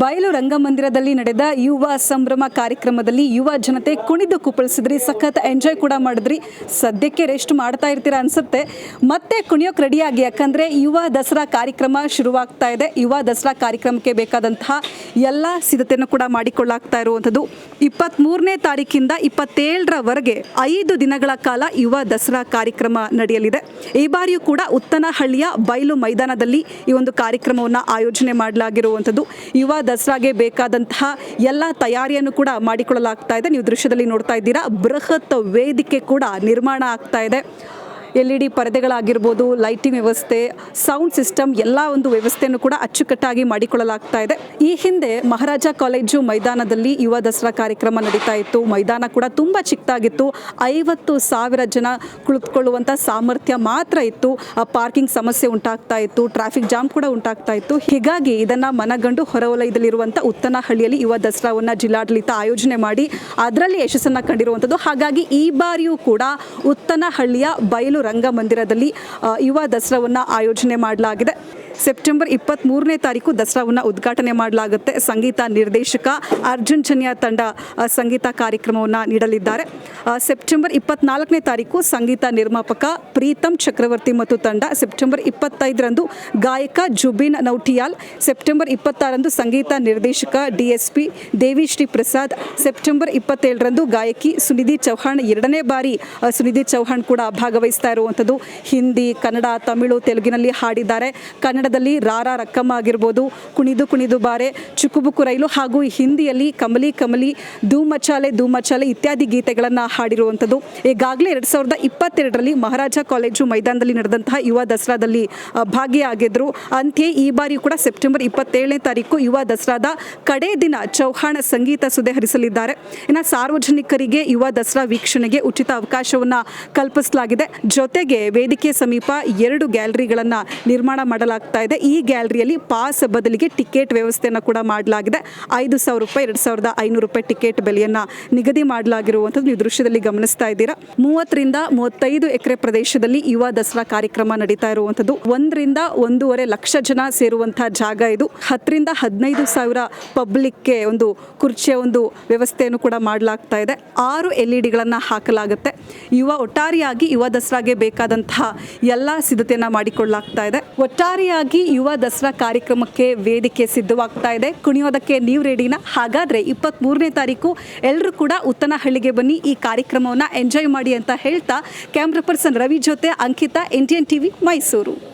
ಬಯಲು ರಂಗಮಂದಿರದಲ್ಲಿ ನಡೆದ ಯುವ ಸಂಭ್ರಮ ಕಾರ್ಯಕ್ರಮದಲ್ಲಿ ಯುವ ಜನತೆ ಕುಣಿದು ಕುಪ್ಪಳಿಸಿದ್ರಿ. ಸಖತ್ ಎಂಜಾಯ್ ಕೂಡ ಮಾಡಿದ್ರಿ. ಸದ್ಯಕ್ಕೆ ರೆಸ್ಟ್ ಮಾಡ್ತಾ ಇರ್ತೀರಾ ಅನ್ಸುತ್ತೆ. ಮತ್ತೆ ಕುಣಿಯೋಕೆ ರೆಡಿಯಾಗಿ ಯಾಕಂದ್ರೆ ಯುವ ದಸರಾ ಕಾರ್ಯಕ್ರಮ ಶುರುವಾಗ್ತಾ ಇದೆ. ಯುವ ದಸರಾ ಕಾರ್ಯಕ್ರಮಕ್ಕೆ ಬೇಕಾದಂತಹ ಎಲ್ಲ ಸಿದ್ಧತೆಯನ್ನು ಕೂಡ ಮಾಡಿಕೊಳ್ಳಾಗ್ತಾ ಇರುವಂಥದ್ದು. ಇಪ್ಪತ್ತ್ಮೂರನೇ ತಾರೀಕಿಂದ ಇಪ್ಪತ್ತೇಳರವರೆಗೆ ಐದು ದಿನಗಳ ಕಾಲ ಯುವ ದಸರಾ ಕಾರ್ಯಕ್ರಮ ನಡೆಯಲಿದೆ. ಈ ಬಾರಿಯೂ ಕೂಡ ಉತ್ತನಹಳ್ಳಿಯ ಬಯಲು ಮೈದಾನದಲ್ಲಿ ಈ ಒಂದು ಕಾರ್ಯಕ್ರಮವನ್ನು ಆಯೋಜನೆ ಮಾಡಲಾಗಿರುವಂಥದ್ದು. ಯುವ ದಸರಾಗೆ ಬೇಕಾದಂತಹ ಎಲ್ಲ ತಯಾರಿಯನ್ನು ಕೂಡ ಮಾಡಿಕೊಳ್ಳಲಾಗ್ತಾ ಇದೆ. ನೀವು ದೃಶ್ಯದಲ್ಲಿ ನೋಡ್ತಾ ಇದ್ದೀರಾ, ಬೃಹತ್ ವೇದಿಕೆ ಕೂಡ ನಿರ್ಮಾಣ ಆಗ್ತಾ ಇದೆ. ಎಲ್ ಇ ಡಿ ಪರದೆಗಳಾಗಿರ್ಬೋದು, ಲೈಟಿಂಗ್ ವ್ಯವಸ್ಥೆ, ಸೌಂಡ್ ಸಿಸ್ಟಮ್ ಎಲ್ಲ ಒಂದು ವ್ಯವಸ್ಥೆಯನ್ನು ಕೂಡ ಅಚ್ಚುಕಟ್ಟಾಗಿ ಮಾಡಿಕೊಳ್ಳಲಾಗ್ತಾ ಇದೆ. ಈ ಹಿಂದೆ ಮಹಾರಾಜ ಕಾಲೇಜು ಮೈದಾನದಲ್ಲಿ ಯುವ ದಸರಾ ಕಾರ್ಯಕ್ರಮ ನಡೀತಾ ಇತ್ತು. ಮೈದಾನ ಕೂಡ ತುಂಬ ಚಿಕ್ಕದಾಗಿತ್ತು. ಐವತ್ತು ಸಾವಿರ ಜನ ಕುಳಿತುಕೊಳ್ಳುವಂಥ ಸಾಮರ್ಥ್ಯ ಮಾತ್ರ ಇತ್ತು. ಪಾರ್ಕಿಂಗ್ ಸಮಸ್ಯೆ ಉಂಟಾಗ್ತಾ ಇತ್ತು. ಟ್ರಾಫಿಕ್ ಜಾಮ್ ಕೂಡ ಉಂಟಾಗ್ತಾ ಇತ್ತು. ಹೀಗಾಗಿ ಇದನ್ನು ಮನಗಂಡು ಹೊರವಲಯದಲ್ಲಿರುವಂಥ ಉತ್ತನಹಳ್ಳಿಯಲ್ಲಿ ಯುವ ದಸರಾವನ್ನು ಜಿಲ್ಲಾಡಳಿತ ಆಯೋಜನೆ ಮಾಡಿ, ಅದರಲ್ಲಿ ಯಶಸ್ಸನ್ನು ಕಂಡಿರುವಂಥದ್ದು ಹಾಗಾಗಿ ಈ ಬಾರಿಯೂ ಕೂಡ ಉತ್ತನಹಳ್ಳಿಯ ಬಯಲು ರಂಗಮಂದಿರದಲ್ಲಿ ಯುವ ದಸರಾವನ್ನು ಆಯೋಜನೆ ಮಾಡಲಾಗಿದೆ. ಸೆಪ್ಟೆಂಬರ್ ಇಪ್ಪತ್ತ್ಮೂರನೇ ತಾರೀಕು ದಸರಾವನ್ನು ಉದ್ಘಾಟನೆ ಮಾಡಲಾಗುತ್ತೆ. ಸಂಗೀತ ನಿರ್ದೇಶಕ ಅರ್ಜುನ್ ಚನ್ಯ ತಂಡ ಸಂಗೀತ ಕಾರ್ಯಕ್ರಮವನ್ನು ನೀಡಲಿದ್ದಾರೆ. ಸೆಪ್ಟೆಂಬರ್ ಇಪ್ಪತ್ನಾಲ್ಕನೇ ತಾರೀಕು ಸಂಗೀತ ನಿರ್ಮಾಪಕ ಪ್ರೀತಮ್ ಚಕ್ರವರ್ತಿ ಮತ್ತು ತಂಡ ಸೆಪ್ಟೆಂಬರ್ ಇಪ್ಪತ್ತೈದರಂದು ಗಾಯಕ ಜುಬಿನ್ ನೌಟಿಯಾಲ್, ಸೆಪ್ಟೆಂಬರ್ ಇಪ್ಪತ್ತಾರಂದು ಸಂಗೀತ ನಿರ್ದೇಶಕ D S P Devi Sri Prasad, September ಇಪ್ಪತ್ತೇಳರಂದು ಗಾಯಕಿ ಸುನಿಧಿ ಚೌಹಾಣ್ ಎರಡನೇ ಬಾರಿ ಸುನಿಧಿ ಚೌಹಾಣ್ ಕೂಡ ಭಾಗವಹಿಸ್ತಾ ಇರುವಂಥದ್ದು. ಹಿಂದಿ, ಕನ್ನಡ, ತಮಿಳು, ತೆಲುಗಿನಲ್ಲಿ ಹಾಡಿದ್ದಾರೆ. ಕನ್ನಡದಲ್ಲಿ ರಾರಾ ರಕ್ಕಮ್ಮ ಆಗಿರ್ಬೋದು, ಕುಣಿದು ಕುಣಿದು ಬಾರೆ, ಚುಕುಬುಕು ರೈಲು ಹಾಗೂ ಹಿಂದಿಯಲ್ಲಿ ಕಮಲಿ ಕಮಲಿ, ಧೂಮಚಾಲೆ ಧೂಮಚಾಲೆ ಇತ್ಯಾದಿ ಗೀತೆಗಳನ್ನು ಹಾಡಿರುವಂಥದ್ದು. ಈಗಾಗಲೇ ಎರಡು ಸಾವಿರದ ಇಪ್ಪತ್ತೆರಡರಲ್ಲಿ ಮಹಾರಾಜ ಕಾಲೇಜು ಮೈದಾನದಲ್ಲಿ ನಡೆದಂತಹ ಯುವ ದಸರಾದಲ್ಲಿ ಭಾಗಿಯಾಗಿದ್ದರು ಅಂತೆಯೇ ಈ ಬಾರಿ ಕೂಡ ಸೆಪ್ಟೆಂಬರ್ ಇಪ್ಪತ್ತೇಳನೇ ತಾರೀಕು ಯುವ ದಸರಾದ ಕಡೇ ದಿನ ಚೌಹಾಣ ಸಂಗೀತ ಸುದೆ ಹರಿಸಲಿದ್ದಾರೆ. ಇನ್ನು ಸಾರ್ವಜನಿಕರಿಗೆ ಯುವ ದಸರಾ ವೀಕ್ಷಣೆಗೆ ಉಚಿತ ಅವಕಾಶವನ್ನು ಕಲ್ಪಿಸಲಾಗಿದೆ. ಜೊತೆಗೆ ವೇದಿಕೆ ಸಮೀಪ ಎರಡು ಗ್ಯಾಲರಿಗಳನ್ನು ನಿರ್ಮಾಣ ಮಾಡಲಾಗ್ತಾ ಇದೆ. ಈ ಗ್ಯಾಲರಿಯಲ್ಲಿ ಪಾಸ್ ಬದಲಿಗೆ ಟಿಕೆಟ್ ವ್ಯವಸ್ಥೆಯನ್ನು ಕೂಡ ಮಾಡಲಾಗಿದೆ. ಐದು ಸಾವಿರ ರೂಪಾಯಿ, ಎರಡು ಸಾವಿರದ ಐನೂರು ರೂಪಾಯಿ ಟಿಕೆಟ್ ಬೆಲೆಯನ್ನು ನಿಗದಿ ಮಾಡಲಾಗಿರುವಂಥದ್ದು ನೀವು ದೃಶ್ಯದಲ್ಲಿ ಗಮನಿಸ್ತಾ ಇದ್ದೀರಾ. ಮೂವತ್ತರಿಂದ ಮೂವತ್ತೈದು ಎಕರೆ ಪ್ರದೇಶದಲ್ಲಿ ಯುವ ದಸರಾ ಕಾರ್ಯಕ್ರಮ ನಡೀತಾ ಇರುವಂಥದ್ದು. ಒಂದರಿಂದ ಒಂದೂವರೆ ಲಕ್ಷ ಜನ ಸೇರುವಂತಹ ಜಾಗ ಇದು. ಹತ್ತರಿಂದ ಹದಿನೈದು ಸಾವಿರ ಪಬ್ಲಿಕ್ಗೆ ಒಂದು ಕುರ್ಚಿಯ ಒಂದು ವ್ಯವಸ್ಥೆಯನ್ನು ಕೂಡ ಮಾಡಲಾಗ್ತಾ ಇದೆ. ಆರು ಎಲ್ ಇ ಡಿಗಳನ್ನು ಹಾಕಲಾಗುತ್ತೆ. ಯುವ ಒಟ್ಟಾರೆಯಾಗಿ ಯುವ ದಸರಾಗೆ ಬೇಕಾದಂತಹ ಎಲ್ಲ ಸಿದ್ಧತೆಯನ್ನು ಮಾಡಿಕೊಳ್ಳಲಾಗ್ತಾ ಇದೆ. ಒಟ್ಟಾರೆಯಾಗಿ ಯುವ ದಸರಾ ಕಾರ್ಯಕ್ರಮಕ್ಕೆ ವೇದಿಕೆ ಸಿದ್ಧವಾಗ್ತಾ ಇದೆ. ಕುಣಿಯೋದಕ್ಕೆ ನೀವು ರೆಡಿನಾ? ಹಾಗಾದ್ರೆ ಇಪ್ಪತ್ತ್ ಮೂರನೇ ತಾರೀಕು ಎಲ್ಲರೂ ಕೂಡ ಉತ್ತನಹಳ್ಳಿಗೆ ಬನ್ನಿ. ಈ ಕಾರ್ಯಕ್ರಮವನ್ನು ಎಂಜಾಯ್ ಮಾಡಿ ಅಂತ ಹೇಳ್ತಾ, ಕ್ಯಾಮ್ರಾ ಪರ್ಸನ್ ರವಿ ಜೊತೆ ಅಂಕಿತಾ ಇಂಡಿಯನ್ ಟಿವಿ ಮೈಸೂರು.